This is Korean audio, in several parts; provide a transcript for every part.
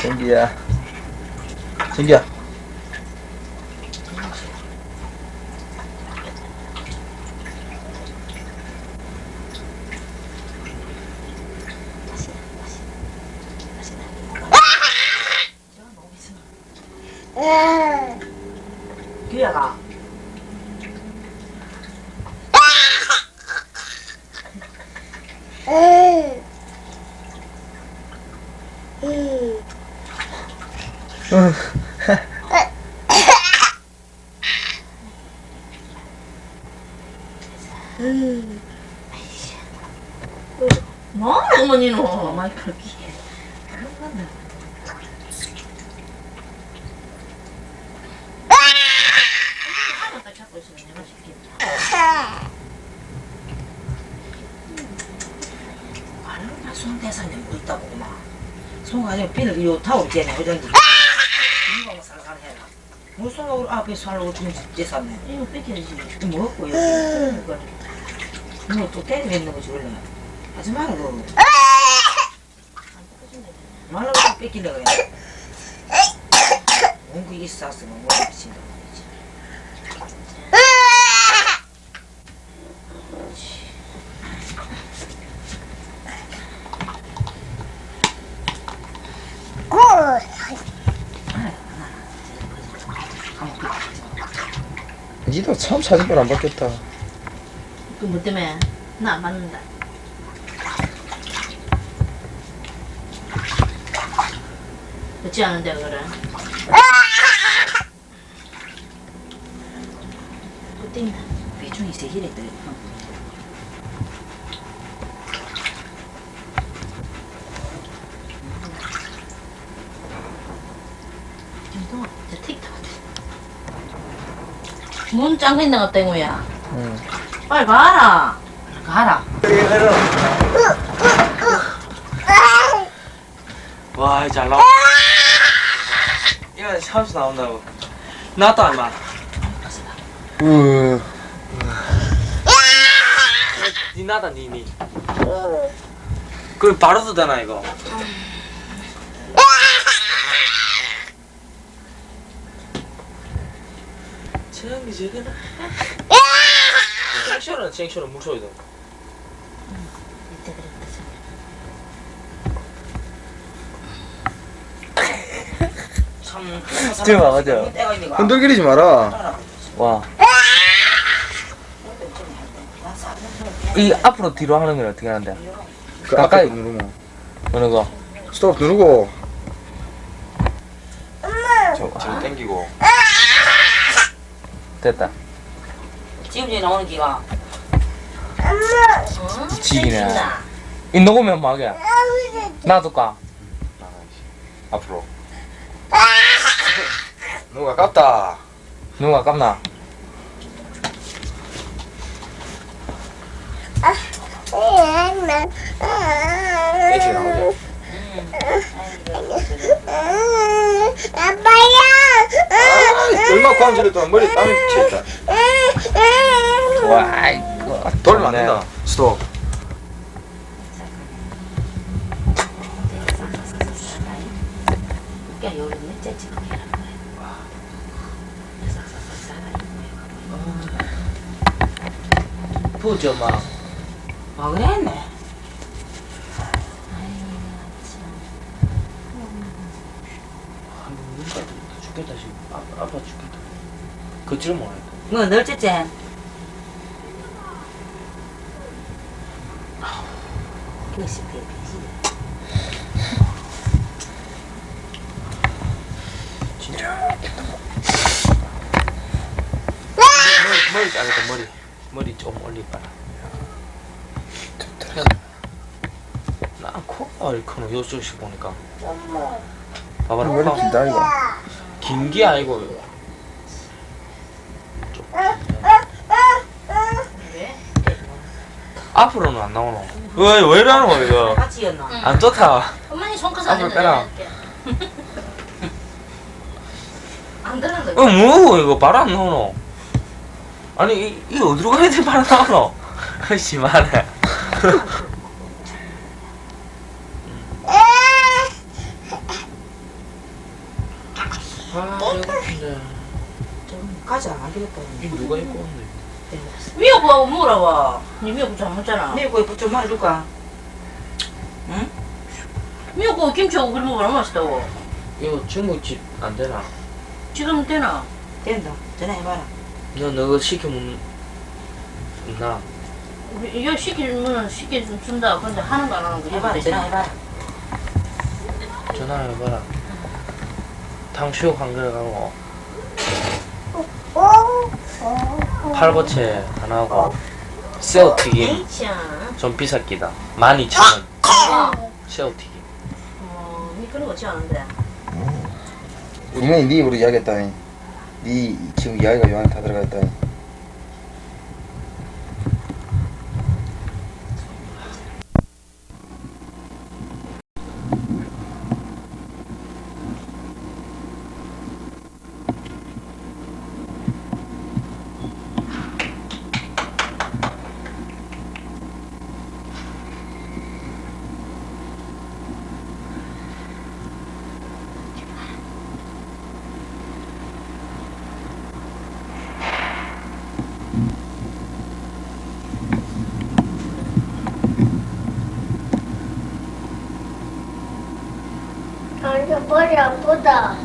생기야. 생기야. 규야가 뭐 얼마나 손대산에 뭐 있다고 막 손가지고 비늘 요 타올 있잖아 어쩐지. 이거 무슨 우리 앞에 살고 주는 재산네. 이거 뺏겨야지? 이거 먹고 여기 뭐또 때리고 있는 거지 원래. 하지 마라 너 말로 뺏기려 그래. 뭔가 있었으면 뭐 미친다 니도 참 사진빨 안 바뀌었다. 그뭐 때문에? 나 안 받는다. 그렇지 않은데 그래 또 뛴다 비중이 세기랬더니 김동아 저 틱톡 문 잠겨 있는 것 때문이야 응. 빨리 가라. 가라. 와, 잘 나와. 이거 샤워에서 나온다고. 나왔다, 임마. 으. 니 나다, 니, 니. 그럼 바로도 되나, 이거? 저기, 저기. 쟁쇼는, 쟁쇼는 돼. 이때 그랬다. 참. 지금 와가지고. 때가 있는 거야. 흔들거리지 마라. 와. 이 앞으로 뒤로 하는 건 어떻게 하는데? 그 가까이. 앞에 누르면 어느 거? 스톱 누르고 저, 지금 땡기고 됐다. 지금 이제 나오는 기가. 지기네. 이 녹으면 막이야. 놔둘까? 앞으로 누가 깝다 누가 깝나? 땡기 나오죠 아, 얼마 관절했다 머리 땀이 쳤다 와, 이거. 돌면 안 된다 스톱. 부죠, 막. 아, 그랬네. 죽겠다, 지금. 아, 아파 죽겠다. 걷지를 못해. 뭐, 널 째째? 그것이 베비지. 머리, 머리 자르다, 머리. 머리 좀 올릴까라. 나 코가 이렇게 요쪽씩 보니까. 봐봐라, 머리 코. 이거. 긴 게 아니고. 왜? 앞으로는 안 나오노. 왜, 왜 이러는 거야, 이거? 같이 였나? 안 좋다. 엄마니 손가락 앞으로 빼라. 안 되는 어, 거. 뭐, 이거 바로 안 나오노? 아니, 이, 이 어디로 가야 돼, 바로 나오노? 심하네. 안 되겠다. 이 누가 입고 왔네 미역국하고 먹으라고. 니 미역국 잘 먹잖아. 미역국에 부좀 말해줄까? 미역국 김치하고 그래 먹으면 맛있다고. 이거 중국집 안 되나? 지금 되나? 된다. 전화해봐라. 너 너가 시켜 먹는 나 이거 시키면 시켜준다. 근데 하는 거 안 하는 거 해봐라. 전화해봐라. 전화해봐라 한 그릇 하고 팔보채 하나 하고. 새우튀김. 에이치야. 좀 비쌌기다 12,000원. 새우튀김. 어, 니 그런 거 않은데. 분명히 네 입으로 이야기했다니. 네 지금 이야기가 요 안에 다 들어가 있다니 머리 아프다.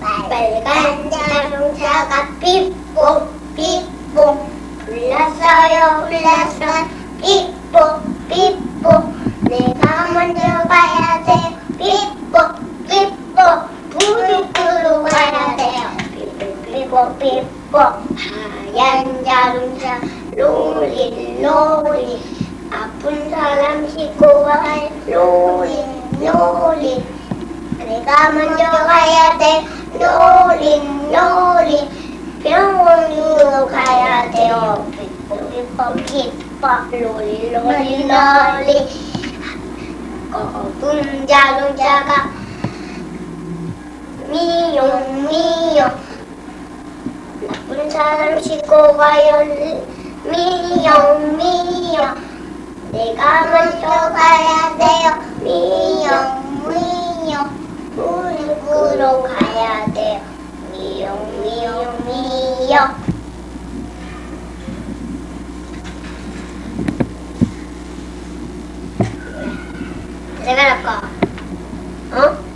빨간 자동차가 삐뽀 삐뽀. 불렀어요 불렀어 삐뽀 삐뽀. 내가 먼저 가야 돼. 삐뽀 삐뽀. 부르부르 가야 돼요 삐뽀 삐뽀 삐뽀. 하얀 자동차 롤리 롤리 아픈 사람 싣고 갈 롤리 롤리 내가 먼저 가야 돼. 롤리 롤리 병원으로 가야 돼요. 삐뽀 삐뽀 롤리 롤리 롤리. 거품 자동차가 미용 미용. 나쁜 사람 싣고 가요 미용 미용. 내가 먼저 가야 돼요. 미용 미용 우르구로 가야 돼요 미용 미용 미용 내가 할까? 어?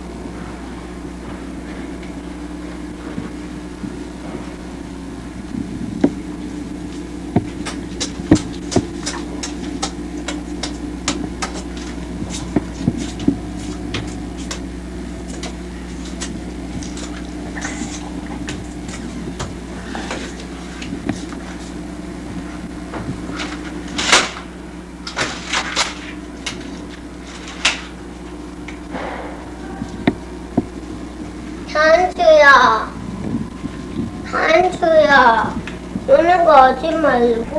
한수야, 한수야, 노는 거 하지 말고.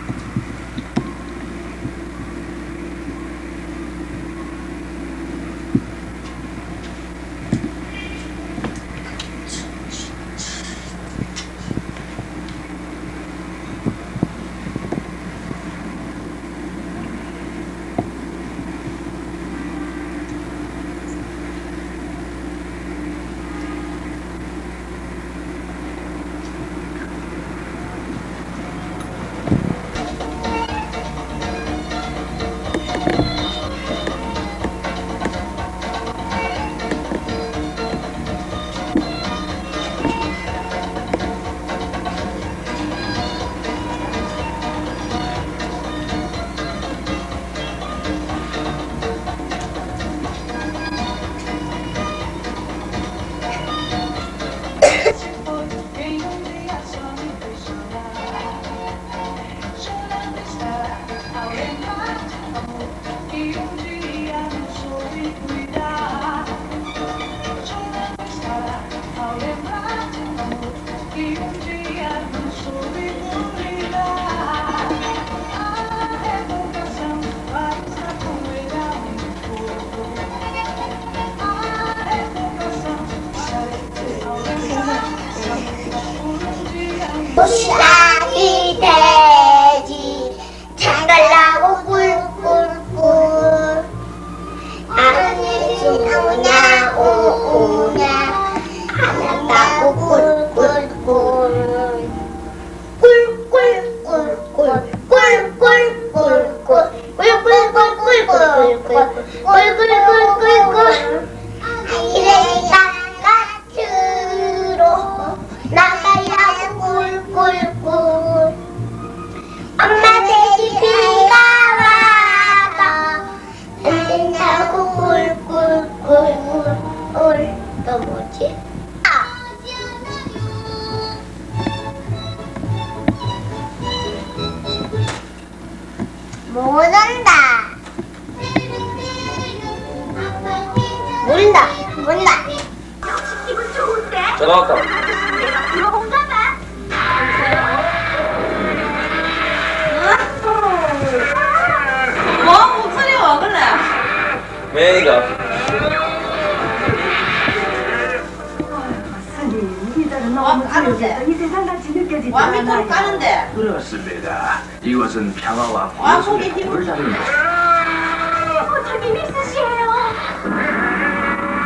평화와 와 속이 보수의 힘. 을 다루는 것.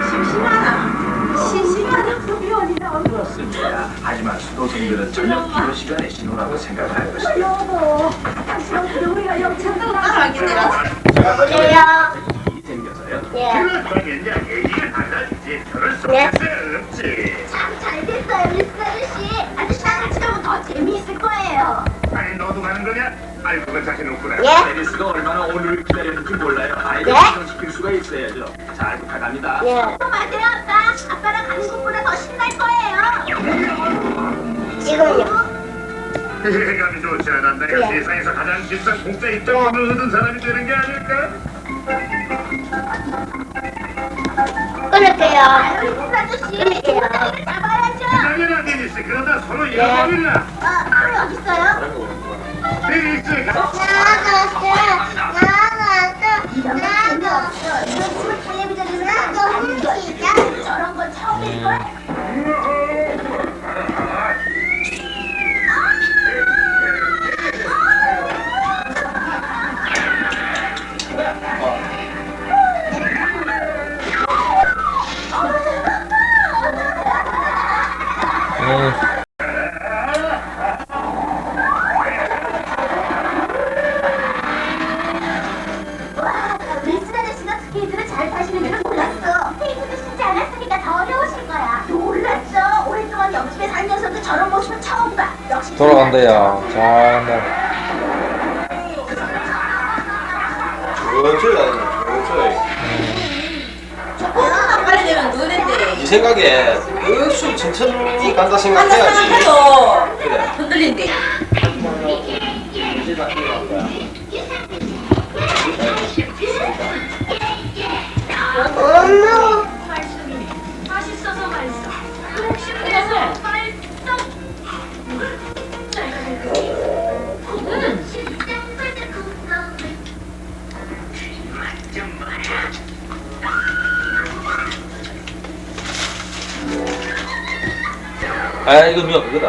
심심하나? 심심하나? 그렇습니다. 하지만 수도승들은 저녁 기도 시간의 신호라고 생각할 것입니다. 따라하겠더라. 그래요. 일이 생겨서요. 예. 네. 잘 됐어요, 미스 아저씨. 아저씨 같이 가면 더 재미있을 거예요. 아니 너도 가는 거냐? 아이 그건 자신 없구나. 예. 메리스가 얼마나 오늘을 기다렸는지 몰라요. 아이들 예? 완성시킬 수가 있어야죠. 잘 부탁합니다. 예. 또 맞아요, 아빠. 아빠랑 가는 것보다 더 신날 거예요. 지금요. 감이 좋지 않아. 내가 예. 세상에서 가장 비싼 공짜 입장권을 얻은 사람이 되는 게 아닐까? 끊을게요. 아저씨, 끊을게요. 잡아야죠. 당연한 데니스 그러다 서로 잃어버릴라. 어, 또 여기 있어요? 나갔어. 이런 식으로 텔레비전에서 나온 돌아간다, 야. 잘한다. 천천히 하는 천천히 조금만 빨리 되면 누구든지. 네 생각에 역시 천천히 간다 한다 생각해야지 생각해도 그래 흔들린대. 엄마. 아, 이거 미역 그거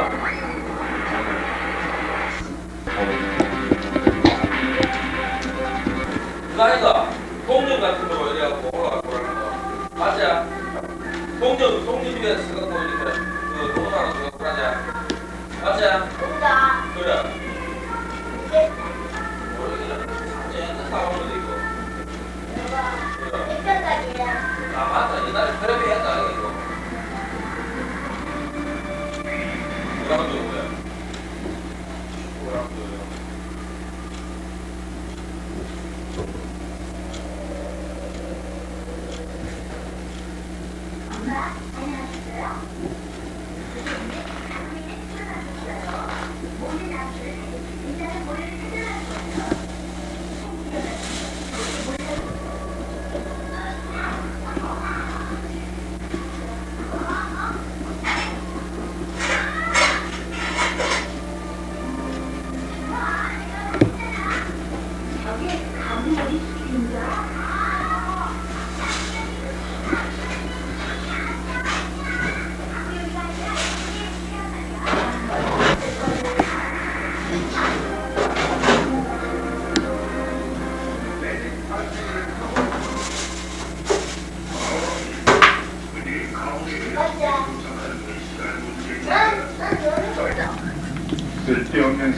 쓸데없는.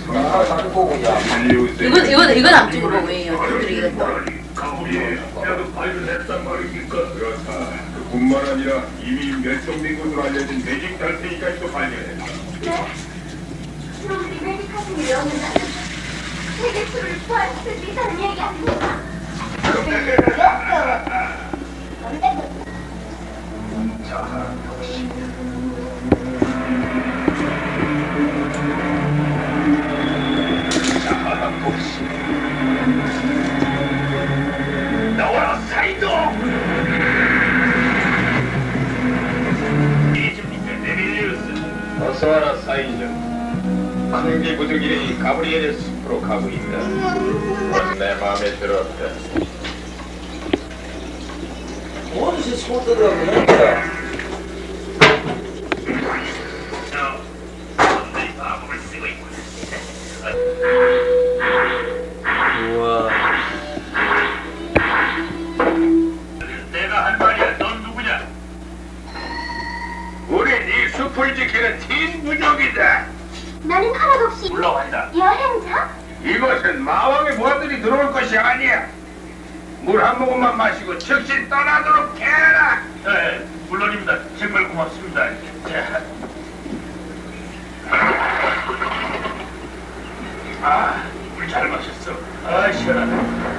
이건 이건 이건 안 발견했단 말입니까? 그렇다. 그뿐만 아니라 이미 멸종된 것으로 알려진 매직 달팽이까지도 발견했다. 우리 메디카신이 외웠는다면 세계 수를 구할 수 있다는 얘기 아닙니까? 자하 어서와라 사이저 큰게 부득이 가고 있다 내 마음에 들었다 뭔 소리가? 그러냐 나는 하나도 없이 물러간다. 여행자? 이것은 마왕의 부하들이 들어올 것이 아니야. 물 한 모금만 마시고 즉시 떠나도록 해라. 네, 물론입니다. 정말 고맙습니다. 자. 아, 물 잘 마셨어. 아, 시원하다.